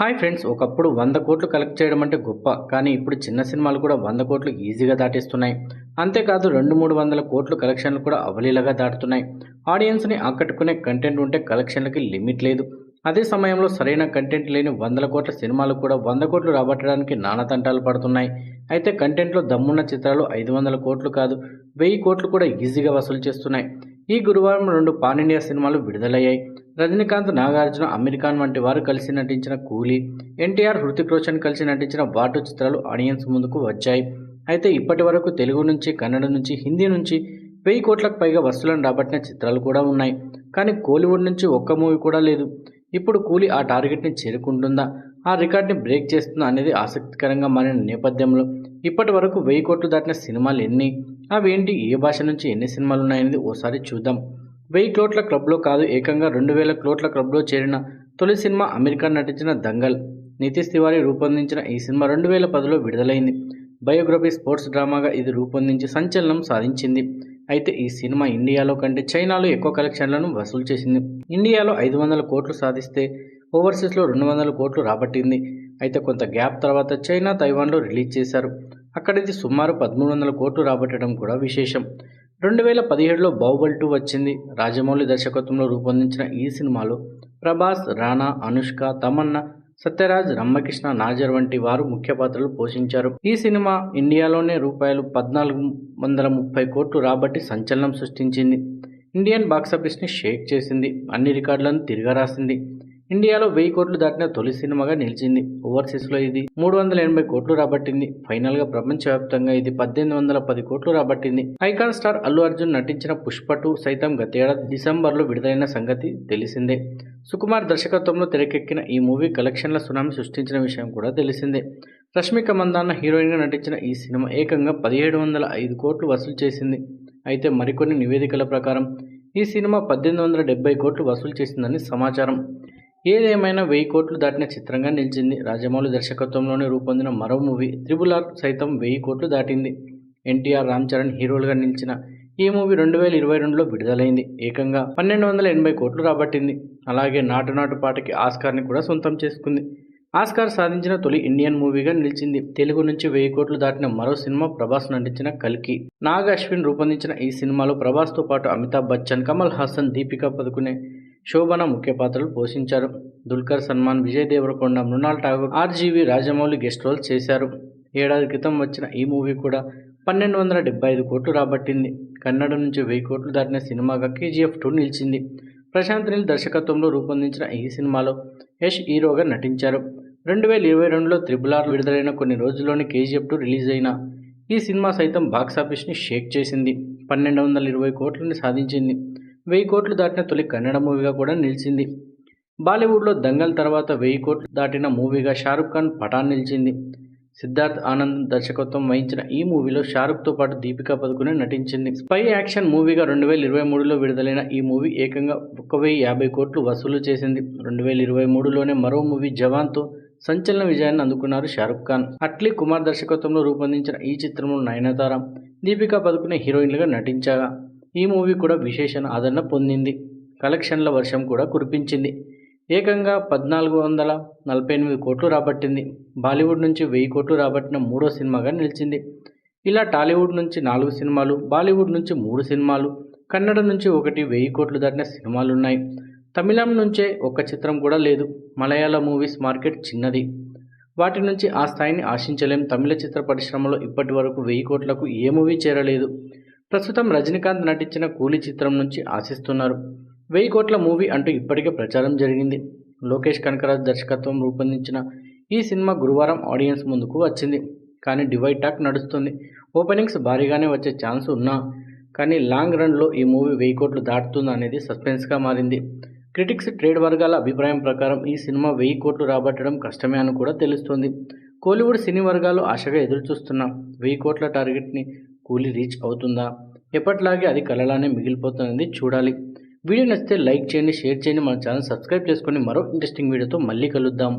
Hi friends ఒకప్పుడు వంద కోట్లు కలెక్ట్ చేయడం అంటే గొప్ప కానీ ఇప్పుడు చిన్న సినిమాలు కూడా వంద కోట్లు ఈజీగా దాటిస్తున్నాయి. అంతేకాదు రెండు మూడు వందల కోట్లు కలెక్షన్లు కూడా అవలీలగా దాటుతున్నాయి. ఆడియన్స్ని ఆకట్టుకునే కంటెంట్ ఉంటే కలెక్షన్లకి లిమిట్ లేదు. అదే సమయంలో సరైన కంటెంట్ లేని వందల కోట్ల సినిమాలు కూడా వంద కోట్లు రాబట్టడానికి నానతంటాలు పడుతున్నాయి. అయితే కంటెంట్లో దమ్మున్న చిత్రాలు ఐదు వందల కోట్లు కాదు వెయ్యి కోట్లు కూడా ఈజీగా వసూలు చేస్తున్నాయి. ఈ గురువారం రెండు పాన్ ఇండియా సినిమాలు విడుదలయ్యాయి. రజనీకాంత్ నాగార్జున అమెరికాన్ వంటి వారు కలిసి నటించిన కూలీ ఎన్టీఆర్ హృతిక్ రోషన్ కలిసి నటించిన బాటు చిత్రాలు ఆడియన్స్ ముందుకు వచ్చాయి. అయితే ఇప్పటి వరకు తెలుగు నుంచి కన్నడ నుంచి హిందీ నుంచి వెయ్యి కోట్లకు పైగా వసూలను రాబట్టిన చిత్రాలు కూడా ఉన్నాయి. కానీ కోలీవుడ్ నుంచి ఒక్క మూవీ కూడా లేదు. ఇప్పుడు కూలీ ఆ టార్గెట్ని చేరుకుంటుందా? ఆ రికార్డ్ని బ్రేక్ చేస్తుందా అనేది ఆసక్తికరంగా మారిన నేపథ్యంలో ఇప్పటి వరకు వెయ్యి కోట్లు దాటిన సినిమాలు ఎన్ని? అవేంటి ఏ భాష నుంచి ఎన్ని సినిమాలు ఉన్నాయనేది ఓసారి చూద్దాం. వెయ్యి కోట్ల క్లబ్లో కాదు ఏకంగా రెండు వేల కోట్ల క్లబ్లో చేరిన తొలి సినిమా అమెరికా నటించిన దంగల్. నితీష్ తివారీ రూపొందించిన ఈ సినిమా రెండు వేల పదిలో విడుదలైంది. బయోగ్రఫీ స్పోర్ట్స్ డ్రామాగా ఇది రూపొందించి సంచలనం సాధించింది. అయితే ఈ సినిమా ఇండియాలో కంటే చైనాలో ఎక్కువ కలెక్షన్లను వసూలు చేసింది. ఇండియాలో ఐదు వందల కోట్లు సాధిస్తే ఓవర్సీస్లో రెండు వందల కోట్లు రాబట్టింది. అయితే కొంత గ్యాప్ తర్వాత చైనా తైవాన్లో రిలీజ్ చేశారు. అక్కడ ఇది సుమారు పదమూడు వందల కోట్లు రాబట్టడం కూడా విశేషం. రెండు వేల పదిహేడులో బాహుబలి టూ వచ్చింది. రాజమౌళి దర్శకత్వంలో రూపొందించిన ఈ సినిమాలో ప్రభాస్ రానా అనుష్క తమన్నా సత్యరాజ్ రమ్మకృష్ణ నాజర్ వంటి వారు ముఖ్య పాత్రలు పోషించారు. ఈ సినిమా ఇండియాలోనే రూపాయలు పద్నాలుగు వందల ముప్పై కోట్లు రాబట్టి సంచలనం సృష్టించింది. ఇండియన్ బాక్సాఫీస్ని షేక్ చేసింది. అన్ని రికార్డులను తిరగరాసింది ఇండియాలో వెయ్యి కోట్లు దాటిన తొలి సినిమాగా నిలిచింది ఓవర్సీస్లో ఇది. మూడు వందల ఎనభై కోట్లు రాబట్టింది. ఫైనల్గా ప్రపంచవ్యాప్తంగా ఇది పద్దెనిమిది వందల పది కోట్లు రాబట్టింది. ఐకాన్ స్టార్ అల్లు అర్జున్ నటించిన పుష్ప టూ సైతం గతేడాది డిసెంబర్లో విడుదలైన సంగతి తెలిసిందే. సుకుమార్ దర్శకత్వంలో తెరకెక్కిన ఈ మూవీ కలెక్షన్ల సునామీ సృష్టించిన విషయం కూడా తెలిసిందే. రష్మిక మందాన్న హీరోయిన్గా నటించిన ఈ సినిమా ఏకంగా పదిహేడు వందల ఐదు కోట్లు వసూలు చేసింది. అయితే మరికొన్ని నివేదికల ప్రకారం ఈ సినిమా పద్దెనిమిది వందల డెబ్బై కోట్లు వసూలు చేసిందని సమాచారం. ఏదేమైనా వెయ్యి కోట్లు దాటిన చిత్రంగా నిలిచింది. రాజమౌళి దర్శకత్వంలోనే రూపొందిన మరో మూవీ త్రిబుల్ ఆర్ సైతం వెయ్యి కోట్లు దాటింది. ఎన్టీఆర్ రామ్ చరణ్ హీరోలుగా నిలిచిన ఈ మూవీ రెండు వేల ఇరవై రెండులో విడుదలైంది. ఏకంగా పన్నెండు వందల ఎనభై కోట్లు రాబట్టింది. అలాగే నాటు నాటు పాటకి ఆస్కార్ని కూడా సొంతం చేసుకుంది. ఆస్కార్ సాధించిన తొలి ఇండియన్ మూవీగా నిలిచింది. తెలుగు నుంచి వెయ్యి కోట్లు దాటిన మరో సినిమా ప్రభాస్ నటించిన కల్కి. నాగ్ అశ్విన్ రూపొందించిన ఈ సినిమాలో ప్రభాస్తో పాటు అమితాబ్ బచ్చన్ కమల్ హాసన్ దీపికా పదుకునే శోభన ముఖ్య పాత్రలు పోషించారు. Dulquer Salmaan Vijay Deverakonda Mrunal Thakur RGV Rajamouli guest role చేశారు. ఏడాది క్రితం వచ్చిన ఈ మూవీ కూడా పన్నెండు వందల డెబ్బై ఐదు కోట్లు రాబట్టింది. కన్నడ నుంచి వెయ్యి కోట్లు దాటిన సినిమాగా కేజీఎఫ్ టూ నిలిచింది. ప్రశాంత్ నీల్ దర్శకత్వంలో రూపొందించిన ఈ సినిమాలో యష్ హీరోగా నటించారు. రెండు వేల ఇరవై రెండులో త్రిబుల్ ఆర్ విడుదలైన కొన్ని రోజుల్లోనే కేజీఎఫ్ టూ రిలీజ్ అయిన ఈ సినిమా సైతం బాక్సాఫీస్ని షేక్ చేసింది. పన్నెండు వందల ఇరవై కోట్లని సాధించింది. వెయ్యి కోట్లు దాటిన తొలి కన్నడ మూవీగా కూడా నిలిచింది. బాలీవుడ్లో దంగల్ తర్వాత వెయ్యి కోట్లు దాటిన మూవీగా షారుఖ్ ఖాన్ పఠాన్ నిలిచింది. సిద్ధార్థ్ ఆనంద్ దర్శకత్వం వహించిన ఈ మూవీలో షారుఖ్తో పాటు దీపికా పదుకునే నటించింది. స్పై యాక్షన్ మూవీగా రెండు వేల ఇరవై మూడులో విడుదలైన ఈ మూవీ ఏకంగా ఒక వెయ్యి యాభై కోట్లు వసూలు చేసింది. రెండు వేల ఇరవై మూడులోనే మరో మూవీ జవాన్తో సంచలన విజయాన్ని అందుకున్నారు షారుఖ్ ఖాన్. అట్లీ కుమార్ దర్శకత్వంలో రూపొందించిన ఈ చిత్రంలో నయనతార దీపికా పదుకునే హీరోయిన్లుగా నటించగా. ఈ మూవీ కూడా విశేష ఆదరణ పొందింది. కలెక్షన్ల వర్షం కూడా కురిపించింది. ఏకంగా పద్నాలుగు వందల నలభై ఎనిమిది కోట్లు రాబట్టింది. బాలీవుడ్ నుంచి వెయ్యి కోట్లు రాబట్టిన మూడో సినిమాగా నిలిచింది. ఇలా టాలీవుడ్ నుంచి నాలుగు సినిమాలు బాలీవుడ్ నుంచి మూడు సినిమాలు కన్నడ నుంచి ఒకటి వెయ్యి కోట్లు దాటిన సినిమాలు ఉన్నాయి తమిళం నుంచే ఒక్క చిత్రం కూడా లేదు. మలయాళ మూవీస్ మార్కెట్ చిన్నది. వాటి నుంచి ఆ స్థాయిని ఆశించలేం. తమిళ చిత్ర పరిశ్రమలో ఇప్పటి వరకు వెయ్యి కోట్లకు ఏ మూవీ చేరలేదు. ప్రస్తుతం రజనీకాంత్ నటించిన కూలీ చిత్రం నుంచి ఆశిస్తున్నారు. వెయ్యి కోట్ల మూవీ అంటూ ఇప్పటికే ప్రచారం జరిగింది. లోకేష్ కనకరాజ్ దర్శకత్వం రూపొందించిన ఈ సినిమా గురువారం ఆడియన్స్ ముందుకు వచ్చింది. కానీ డివైడ్ టాక్ నడుస్తుంది. ఓపెనింగ్స్ భారీగానే వచ్చే ఛాన్స్ ఉన్నా కానీ లాంగ్ రన్లో ఈ మూవీ వెయ్యి కోట్లు దాటుతుందా అనేది సస్పెన్స్గా మారింది. క్రిటిక్స్ ట్రేడ్ వర్గాల అభిప్రాయం ప్రకారం ఈ సినిమా వెయ్యి కోట్లు రాబట్టడం కష్టమే అని కూడా తెలుస్తుంది. కోలీవుడ్ సినీ వర్గాలు ఆశగా ఎదురుచూస్తున్న వెయ్యి కోట్ల టార్గెట్ని కూలీ రీచ్ అవుతుందా? ఎప్పట్లాగే అది కలలానే మిగిలిపోతున్నది చూడాలి. వీడియో నచ్చితే లైక్ చేయండి షేర్ చేయండి మన ఛానల్ సబ్స్క్రైబ్ చేసుకొని మరో ఇంట్రెస్టింగ్ వీడియోతో మళ్ళీ కలుద్దాం.